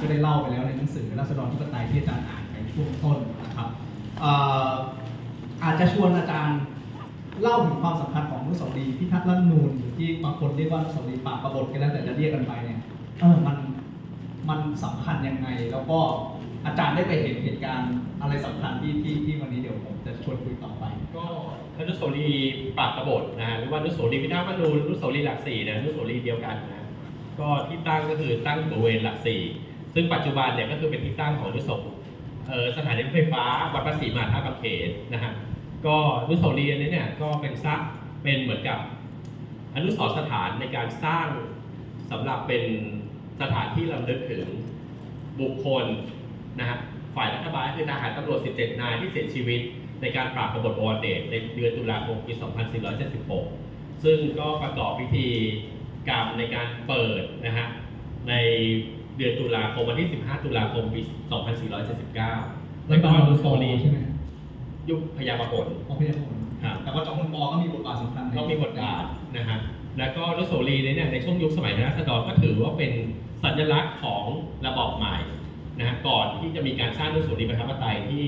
ก็ได้เล่าไปแล้วในหนังสือราษฎรธิปไตยที่อาจารย์อ่านไปช่วงต้นนะครับอาจจะชวนอาจารย์เล่าถึงความสำคัญของนุสาวรีย์พิทักษ์รัฐนูญหรือที่บางคนเรียกว่านุสาวรีย์ปราบกบฏก็แล้วแต่จะเรียกกันไปเนี่ยเออมันมันสำคัญยังไง แล้วก็อาจารย์ได้ไปเห็นเหตุการณ์อะไรสำคัญที่ที่ที่วันนี้เดี๋ยวผมจะชวนคุยต่อไป ก็อนุสาวรีย์ปราบกบฏนะหรือว่าอนุสาวรีย์พิทักษ์มนูญอนุสาวรีย์หลักสี่นี่ยอนุสาวรีย์เดียวกันนะก็ที่ตั้งก็คือตั้งบริเวณหลักสี่ ซึ่งปัจจุบันเนี่ยก็คือเป็นที่ตั้งของอนุสาวรีย์เอ่อสถานีรถไฟฟ้าวัดพระศรีมหาธาตุบางเขนนะฮะก็อนุสาวรีย์อันนี้เนี่ยก็เป็นซักเป็นเหมือนกับอนุสรสถานในการสร้างสำหรับเป็นสถานที่รำลึกถึงบุคคลนะฮะฝ่ายรัฐบาลคือทหารตำรวจ 17 นายที่เสียชีวิต ในการปราบกบฏโอวาเดตในเดือนตุลาคมปี 2476 ซึ่งก็ประกอบพิธีกรรมในการเปิดนะฮะใน เดือนตุลาคมวันที่ 15 ตุลาคมปี 2479ในบางอนุสาวรีย์ใช่ไหมยุคพญาปกลโอเคครับผมครับแต่ว่าจอมพลปอก็มีบทบาทสำคัญในก็มีบทบาทนะฮะแล้วก็อนุสาวรีย์เนี่ยในช่วงยุคสมัยราษฎรก็ถือว่าเป็นสัญลักษณ์ของระบอบใหม่นะฮะก่อนที่จะมีการสร้างอนุสาวรีย์ประชาธิปไตยที่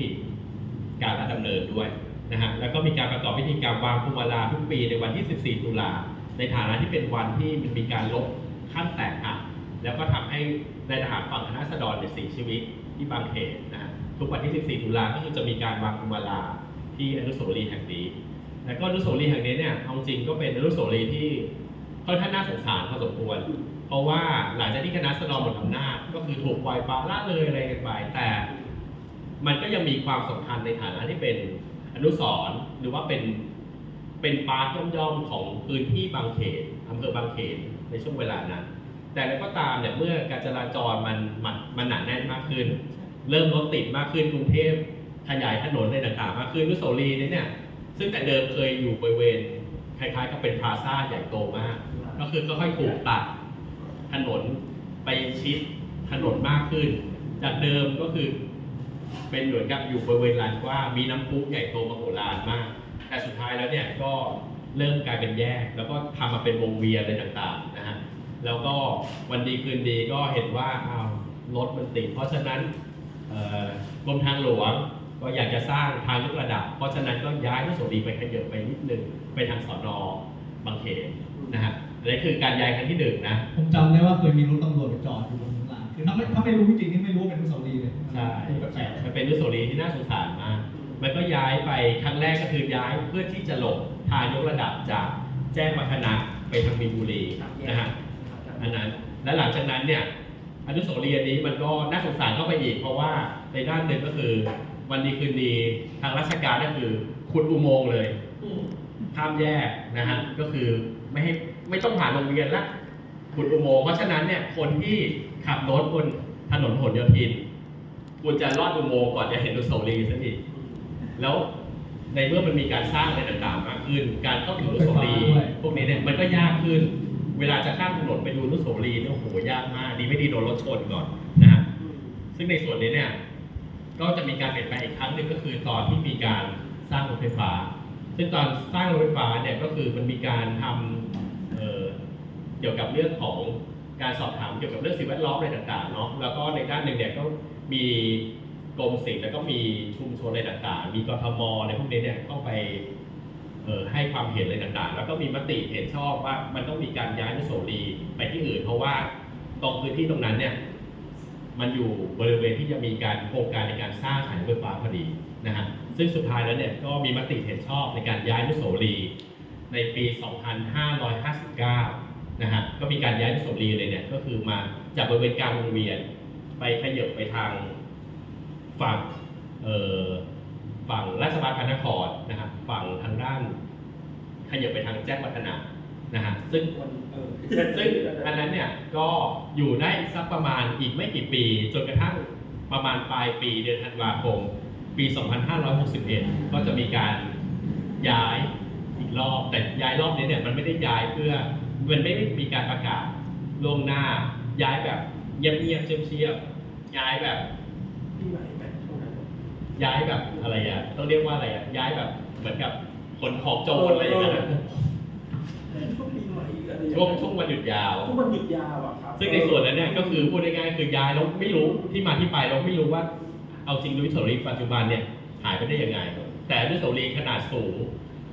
การรัฐดำเนินด้วยนะฮะแล้วก็มีการประกอบพิธีกรรมวางพวงมาลาทุกปีในวันที่ 14 ตุลาในฐานะที่เป็นวันที่มันมีการลบขั้นแตกหัก แล้วก็ทำให้ในายทหารฝั่งคณะราษฎรเนี่ยเสียชีวิตที่บางเขนนะฮะทุกวันที่ 14 ตุลาก็คือจะมีการวางพวงมาลาที่อนุสาวรีย์แห่งนี้ แล้วก็อนุสาวรีย์แห่งนี้เนี่ยเอาจริงก็เป็นอนุสาวรีย์ที่ค่อนข้างน่าสงสารพอสมควร เพราะว่าหลังจากที่คณะราษฎรหมดอำนาจก็คือถูกปล่อยปละละเลยอะไรกันไปแต่มันก็ยังมีความสำคัญในฐานะที่เป็นอนุสรณ์หรือว่าเป็นเป็นปาร์คย่อมๆของพื้นที่บางเขนอำเภอบางเขนในช่วงเวลานั้น แต่แล้วก็ตามเนี่ยเมื่อการจราจรมันมันมันหนาแน่นมากขึ้น เริ่มรถติดมากขึ้นกรุงเทพขยายถนนอะไรต่างๆ มากขึ้นอนุสาวรีย์เนี่ยซึ่งแต่เดิมเคยอยู่บริเวณคล้ายๆกับเป็นพลาซ่าใหญ่โตมาก ก็คือค่อยๆถูกตัดถนนไปชิดถนนมากขึ้น จากเดิมก็คือเป็นเหมือนกับอยู่บริเวณลานกว้างมีน้ำพุใหญ่โตมโหฬารมาก แต่สุดท้ายแล้วเนี่ยก็เริ่มกลายเป็นแยก แล้วก็ทำมาเป็นวงเวียนอะไรต่างๆนะฮะ แล้วก็วันดีคืนดีก็เห็นว่าอ้าวรถมันติดเพราะฉะนั้นเอ่อกรมทางหลวงก็อยากจะสร้างทางยกระดับ เพราะฉะนั้นก็ย้ายอนุสาวรีย์ไปขยับไปนิดนึงไปทางสอนอบางเขนนะฮะอันนี้คือการย้ายครั้งที่หนึ่งนะ ผมจำได้ว่าเคยมีรถตำรวจไปจอดอยู่บนรางคือถ้าไม่ถ้าไม่รู้จริงๆนี่ไม่รู้ว่าเป็นอนุสาวรีย์เลยใช่ดูแปลกมันเป็นอนุสาวรีย์ที่น่าสงสารมาก มันก็ย้ายไปครั้งแรกก็คือย้ายเพื่อที่จะหลบทางยกระดับจากแจ้งวัฒนะไปทางมีนบุรีนะฮะ อันนั้นและหลังจากนั้นเนี่ยอนุสาวรีย์อันนี้มันก็น่าสงสารเข้าไปอีก เพราะว่าในด้านหนึ่งก็คือ วันดีคืนดีทางราชการก็คือขุดอุโมงค์เลยข้ามแยกนะฮะก็คือไม่ให้ไม่ต้องผ่านโรงเรียนละขุดอุโมงค์เพราะฉะนั้นเนี่ยคนที่ขับรถบนถนนผลโยธินควรจะลอดอุโมงค์ก่อนจะเห็นอนุสาวรีย์สักทีแล้วในเมื่อมันมีการสร้างอะไรต่างๆมากขึ้น การเข้าถึงอนุสาวรีย์พวกนี้เนี่ยมันก็ยากขึ้นเวลาจะข้ามถนนไปดูอนุสาวรีย์เนี่ยโอ้โหยากมากดีไม่ดีโดนรถชนก่อนนะฮะซึ่งในส่วนนี้เนี่ยก็จะมีการเปลี่ยนแปลงอีกครั้งหนึ่งก็คือตอนที่มีการสร้างรถไฟฟ้า ซึ่งตอนสร้างรถไฟฟ้าเนี่ยก็คือมันมีการทำเอ่อเกี่ยวกับเรื่องของการสอบถามเกี่ยวกับเรื่องสิ่งแวดล้อมอะไรต่างๆเนาะแล้วก็ในด้านหนึ่งเนี่ยก็มีกรมศิลป์แล้วก็มีชุมชนอะไรต่างๆ มีกทมในพวกนี้เนี่ยเข้าไปเอ่อ ให้ความเห็นอะไรต่างๆ แล้วก็มีมติเห็นชอบว่ามันต้องมีการย้ายอนุสาวรีย์ไปที่อื่น เพราะว่าตรงพื้นที่ตรงนั้นเนี่ยมันอยู่บริเวณที่จะมีการโครงการในการสร้างสถานีรถไฟฟ้าพอดีนะฮะซึ่งสุดท้ายแล้วเนี่ยก็มีมติเห็นชอบในการย้ายอนุสาวรีย์ในปี 2559 นะฮะก็มีการย้ายอนุสาวรีย์เลยเนี่ยก็คือมาจากบริเวณกลางวงเวียน ไปขยับไปทางฝั่งฝั่งราชบัณฑิตพระนครนะครับฝั่ง ขยับไปทางแจ้งวัฒนะนะฮะซึ่งซึ่งอันนั้นเนี่ยก็อยู่ได้สักประมาณอีกไม่กี่ปี จนกระทั่งประมาณปลายปีเดือนธันวาคม ปี 2561 ก็จะมีการย้ายอีกรอบ แต่ย้ายรอบนี้เนี่ยมันไม่ได้ย้ายเพื่อมันไม่ได้มีการประกาศล่วงหน้า ย้ายแบบเงียบๆเชียบๆย้ายแบบย้ายแบบอะไรอะต้องเรียกว่าอะไรอะย้ายแบบเหมือนกับ ขนของโจรอะไรอย่างเงี้ยนะก็ปีใหม่อะไรช่วงช่วงวันหยุดยาวทุกวันหยุดยาวอะครับซึ่งในส่วนนั้นเนี่ยก็คือพูดง่ายๆคือย้ายแล้วไม่รู้ที่มาที่ไปเราไม่รู้ว่า เอาจริงอนุสาวรีย์ปัจจุบันเนี่ยหายไปได้ยังไง แต่อนุสาวรีย์ขนาดสูง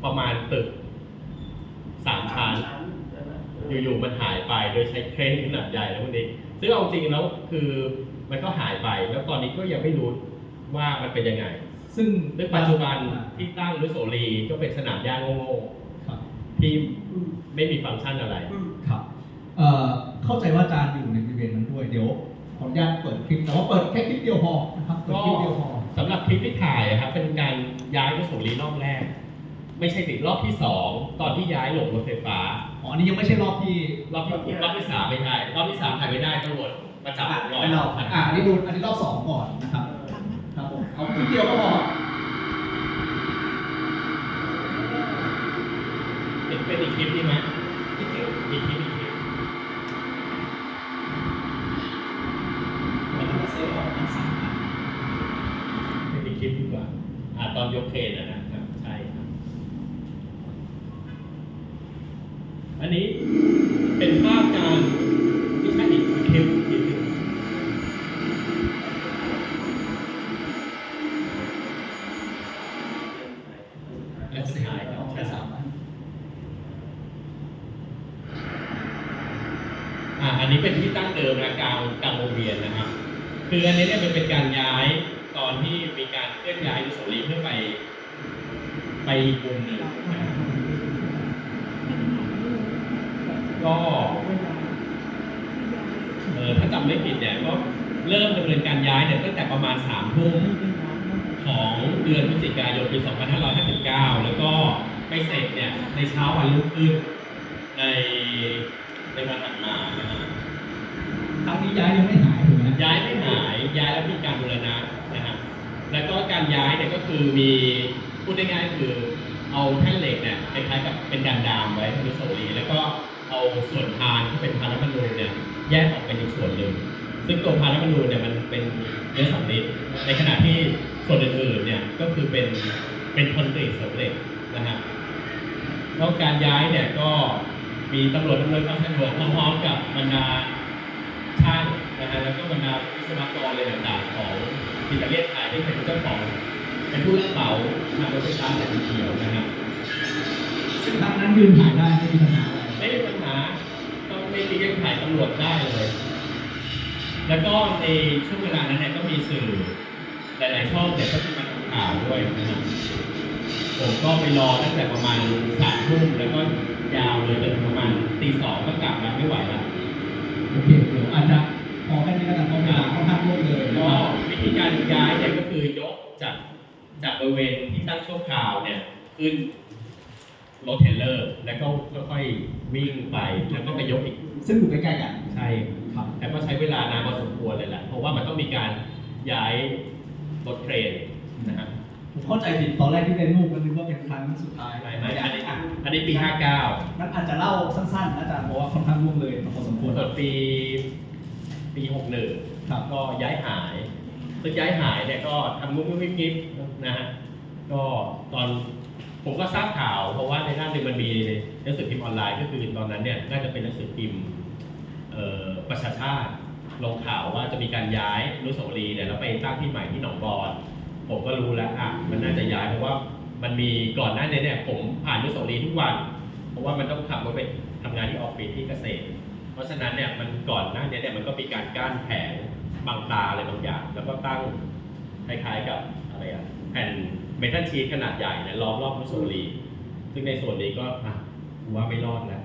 ประมาณตึกสามชั้น ใช่ไหมอยู่ๆมันหายไปโดยใช้เครนขนาดใหญ่แล้วพวกนี้ซึ่งเอาจริงแล้วคือมันก็หายไปแล้วตอนนี้ก็ยังไม่รู้ว่ามันเป็นยังไง ซึ่งซึ่งปัจจุบันที่ตั้งอนุสาวรีย์ก็เป็นสนามหญ้าโง่ครับๆที่อืมไม่มีฟังก์ชันอะไรอืมครับเอ่อเข้าใจว่าอาจารย์อยู่ในบริเวณนั้นด้วยเดี๋ยวขออนุญาตเปิดคลิปแต่ว่าเปิดแค่คลิปเดียวพอนะครับเปิดก็คลิปเดียวพอสำหรับคลิปที่ถ่ายอะครับเป็นการย้ายอนุสาวรีย์รอบแรก ไม่ใช่สิรอบที่สองตอนที่ย้ายลงรถไฟฟ้าอ๋ออันนี้ยังไม่ใช่รอบที่รอบที่รอบที่สามไม่ใช่รอบที่สามถ่ายไม่ได้ตำรวจมาจับผมรอไปรอบอ่าอันนี้ดูอันนี้รอบสองก่อนนะครับครับผม เอาคลิปเดียวก็พอเป็นเป็นอีกคลิปดีไหมอีกคลิปอีกคลิปอีกคลิปมันจะเซฟออกมันสามอันเป็นอีกคลิปดีกว่าอ่าตอนยกเครนอะนะครับใช่ครับ อันนี้เป็นภาพการไม่ใช่อีกคลิปอีกคลิปหนึ่ง และสุดท้ายครับแค่สามอันอ่าอันนี้เป็นที่ตั้งเดิมนะกลางกลางวงเวียนนะครับ คืออันนี้เนี่ยมันเป็นการย้ายตอนที่มีการเคลื่อนย้ายอนุสาวรีย์เพื่อไป ไปอีกมุมหนึ่งก็เออถ้าจำไม่ผิดเนี่ยก็เริ่มดำเนินการย้ายเนี่ยตั้งแต่ประมาณสามทุ่ม ของเดือนพฤศจิกายนปี 2559 แล้วก็ไปเสร็จเนี่ยในเช้าวันรุ่งขึ้นในในวันถัดมานะครับครั้งนี้ย้ายยังไม่หายถูกไหมย้ายไม่หายย้ายแล้วมีการบูรณะนะครับแล้วก็การย้ายเนี่ยก็คือมีพูดง่ายๆคือเอาแท่งเหล็กเนี่ยคล้ายๆกับเป็นการดามไว้ที่อนุสาวรีย์แล้วก็เอาส่วนพานที่เป็นพานรัฐธรรมนูญเนี่ยแยกออกเป็นอีกส่วนหนึ่ง ซึ่งตัวพานรัฐธรรมนูญเนี่ยมันเป็นเนื้อสำริดในขณะที่ส่วนอื่นๆเนี่ยก็คือเป็นเป็นคอนกรีตเสริมเหล็กนะฮะแล้วการย้ายเนี่ยก็มีตำรวจดำเนินความสะดวกพร้อมๆกับบรรดาช่างนะฮะแล้วก็บรรดาวิศวกรอะไรต่างๆของอิตาเลียนไทยที่เป็นเจ้าของเป็นผู้รับเหมาทำรถไฟฟ้าสายสีเขียวนะครับซึ่งครั้งนั้นยืนถ่ายได้ไม่มีปัญหาอะไรไม่มีปัญหาต้องไม่มีเรื่องถ่ายตำรวจได้เลย แล้วก็ในช่วงเวลานั้นเนี่ยก็มีสื่อหลายๆช่องเนี่ยก็จะมาทำข่าวด้วยนะครับผมก็ไปรอตั้งแต่ประมาณสามทุ่มแล้วก็ยาวเลยจนประมาณตีสองก็กลับแล้วไม่ไหวแล้วโอเคเดี๋ยวอาจจะพอแค่นี้แล้วกันเพราะเวลาค่อนข้างรวดเลยนะก็ครับวิธีการย้ายเนี่ยก็คือยกจากจากบริเวณที่ตั้งชั่วคราวเนี่ยขึ้นรถเทรลเลอร์ แล้วก็ค่อยๆวิ่งไปแล้วก็ไปยกอีกซึ่งอยู่ใกล้ๆกันใช่ ครับแต่ก็ใช้เวลานานพอสมควรเลยแหละเพราะว่ามันต้องมีการย้ายรถเครนนะฮะผมเข้าใจผิดตอนแรกที่ได้รูปมันนึกว่าเป็นครั้งสุดท้ายไม่ไม่อันนี้อะอันนี้ปี 59นั้นอาจจะเล่าสั้นๆนะอาจารย์เพราะว่าค่อนข้างล่วงเลยพอสมควรส่วนปีปี 61ครับก็ย้ายหายซึ่งย้ายหายเนี่ยก็ทำงุ้มงุ้มกิ๊บกิ๊บนะฮะก็ตอนผมก็ทราบข่าว เพราะว่าในด้านหนึ่งมันมีหนังสือพิมพ์ออนไลน์ก็คือตอนนั้นเนี่ยน่าจะเป็นหนังสือพิมพ์เอ่อ ประชาชาติลงข่าวว่าจะมีการย้ายอนุสาวรีย์เนี่ยแล้วไปตั้งที่ใหม่ที่หนองบอนผมก็รู้แล้วอะมันน่าจะย้ายเพราะว่ามันมีก่อนหน้านี้เนี่ยผมผ่านอนุสาวรีย์ทุกวัน เพราะว่ามันต้องขับรถไปทำงานที่ออฟฟิศที่เกษตร เพราะฉะนั้นเนี่ยมันก่อนหน้านี้เนี่ยมันก็มีการกั้นแผงบางตาอะไรบางอย่าง แล้วก็ตั้งคล้ายๆกับอะไรอะแผ่นเมทัลชีทขนาดใหญ่เนี่ยล้อมรอบอนุสาวรีย์ซึ่งในส่วนนี้ก็อะว่าไม่รอดแล้ว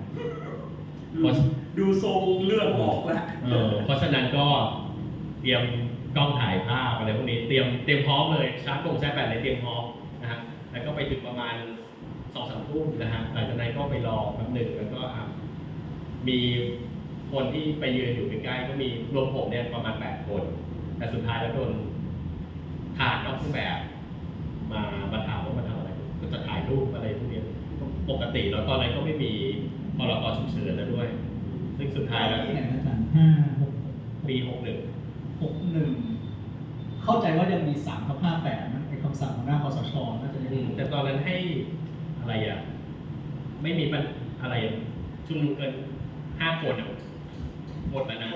เพราะดูทรงเลือดออกแล้วเออเพราะฉะนั้นก็เตรียมกล้องถ่ายภาพอะไรพวกนี้เตรียมเตรียมพร้อมเลยชาร์จตรงชาร์จแบตเลยเตรียมพร้อมนะฮะแล้วก็ไปถึงประมาณสองสามทุ่มนะฮะหลังจากนั้นก็ไปรอแป๊บหนึ่งแล้วก็อะมีคนที่ไปยืนอยู่ใกล้ๆก็มีรวมผมเนี่ยประมาณแปดคน แต่สุดท้ายแล้วโดนผ่านนอกเครื่องแบบ มามาถามว่ามาทำอะไร ก็จะถ่ายรูปอะไรพวกนี้ปกติแล้วตอนนั้นก็ไม่มี พรกฉุกเฉินแล้วด้วย ซึ่งสุดท้ายแล้วที่ไหนนะอาจารย์ห้าหกปีหกหนึ่งหกหนึ่งเข้าใจว่ายังมีสามกับห้าแปดนะไอ้คำสั่งของหน้าคอสชน่าจะยังมีแต่ตอนนั้นให้อะไรอะ ไม่มีปัญอะไรอะชุมนุมเกินห้าคนอะหมดแล้วนะ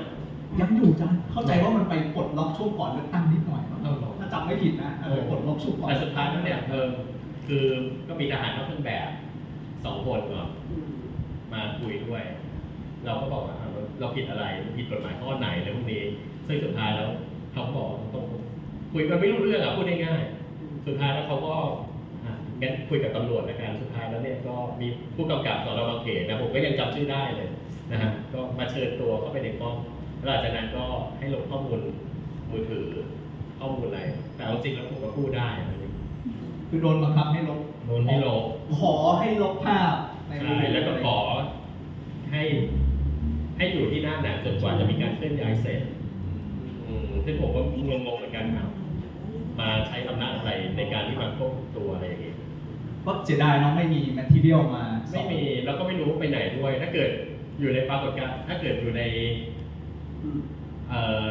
ยังอยู่จ้ะเข้าใจว่ามันไปปลดล็อกช่วงก่อนเลือกตั้งนิดหน่อยมั้งเอาเหรอ ถ้าจำไม่ผิดนะเออปลดล็อกช่วงก่อน แต่สุดท้ายแล้วเนี่ยเออคือก็มีทหารนอกเครื่องแบบสองคนก่อน มาคุยด้วย เราก็บอกว่าอะเราเราผิดอะไรผิดกฎหมายข้อไหนอะไรพวกนี้ซึ่งสุดท้ายแล้วเขาก็บอกตรงๆคุยกันไม่รู้เรื่องอะพูดง่ายๆสุดท้ายแล้วเขาก็อะงั้นคุยกับตำรวจละกันสุดท้ายแล้วเนี่ยก็มีผู้กำกับสอนอบางเขตนะผมก็ยังจำชื่อได้เลยนะฮะก็มาเชิญตัวเข้าไปในกล้องแล้วหลังจากนั้นก็ให้ลงข้อมูลมือถือข้อมูลอะไร แต่เอาจริงแล้วผมก็พูดได้อะไรอย่างเงี้ยคือโดนบังคับให้ลบโดนให้ลบขอให้ลบภาพ ในมืใช่อถือแล้วก็ขอให้ให้อยู่ที่นั่นนะจนกว่าจะมีการเคลื่อนย้ายเสร็จอืมซึ่งผมก็งงๆเหมือนกันครับมาใช้อำนาจอะไรในการที่มาควบคุมตัวอะไรอย่างเงี้ยก็เสียดายเน้องไม่มีแมททีเรียลมาสไม่อนมีแล้วก็ไม่รู้ไปไหนด้วย ถ้าเกิดอยู่ในปรากฏการณ์ถ้าเกิดอยู่ในเอ่อ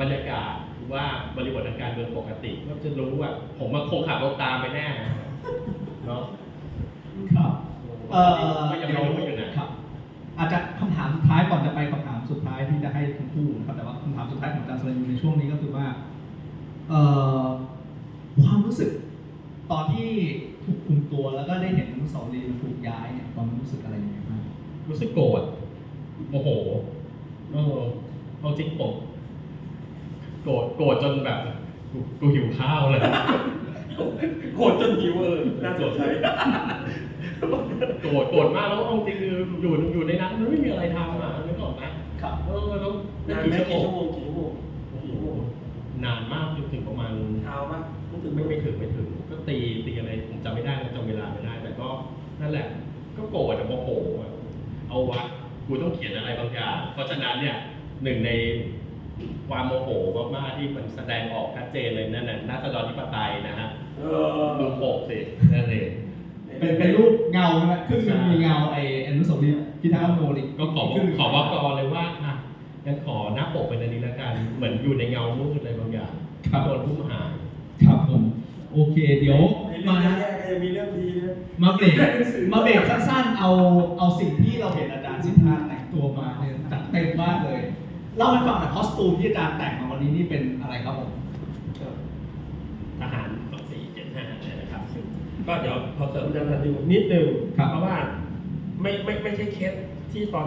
บรรยากาศหรือว่าบริบททางการเมืองปกติ ก็จะรู้ว่าผมมาคงขับรถตามไปแน่เนาะครับ เอ่อก็ยังไม่รู้อยู่นะครับ อาจจะคำถามสุดท้ายก่อนจะไปคำถามสุดท้ายที่จะให้ทั้งคู่นะครับแต่ว่าคำถามสุดท้ายของอาจารย์สรยุทธ์ในช่วงนี้ก็คือว่าเอ่อความรู้สึกตอนที่ถูกคุมตัวแล้วก็ได้เห็นอนุสาวรีย์มันถูกย้ายเนี่ยความรู้สึกอะไรยังไงบ้างรู้สึกโกรธโมโหเออเอาจริงผมโกรธโกรธจนแบบกูกูหิวข้าวเลย โกรธจนหิวเออน่าสนใจ โกรธโกรธมากแล้วเอาจริงคืออยู่อยู่ในนั้นมันไม่มีอะไรทำอะนึกออกไหมครับเออแล้วนานไหมกี่ชั่วโมงกี่ชั่วโมงโอ้โหกี่ชั่วโมงนานมากจนถึงประมาณเช้าปะไม่ถึงไม่ไม่ถึงไม่ถึงก็ตีตีอะไรผมจำไม่ได้แล้วจำเวลาไม่ได้ แต่ก็นั่นแหละ ก็โกรธอะโมโหอะเอาวะกูต้องเขียนอะไรบางอย่างเพราะฉะนั้นเนี่ยหนึ่งในความโมโหมากๆที่มันแสดงออกชัดเจนเลยนั่นน่ะนักดนธิปไตยนะฮะเอดูอปกสินั่นเอง เป็นเป็นรูปเงาใช่ไหมครึ่งหนึงมีเงาไอ้อนุสาวรีย์พิทักษ์อโนอีกก็ขอครึ่งหนึ่งขอว่ากรเลยว่าอะงั้นขอหน้าปกเป็นอันนี้ละกัน เหมือนอยู่ในเงามืดอะไรบางอย่างครับโดนพุ่มหายครับผมโอเค เดี๋ยวในเรื่อมางแย่ๆก็ยังมีเรื่องดีนะ มาเบรกมาเบรกสั้นๆ เอาเอาสิ่งที่เราเห็นอาจารย์สิทธาแต่งตัวมาเนี่ยจัดเต็มมากเลยเล่าให้ฟังหน่อยคอสตูมที่อาจารย์แต่งมาวันนี้นี่เป็นอะไรครับผมทหารสองสี่เจ็ดห้านะครับซึ่ง ก็เดี๋ยวขอเสริมอาจารย์สันตินิดนึงครับเพราะว่าไม่ไม่ไม่ใช่เคสที่ตอน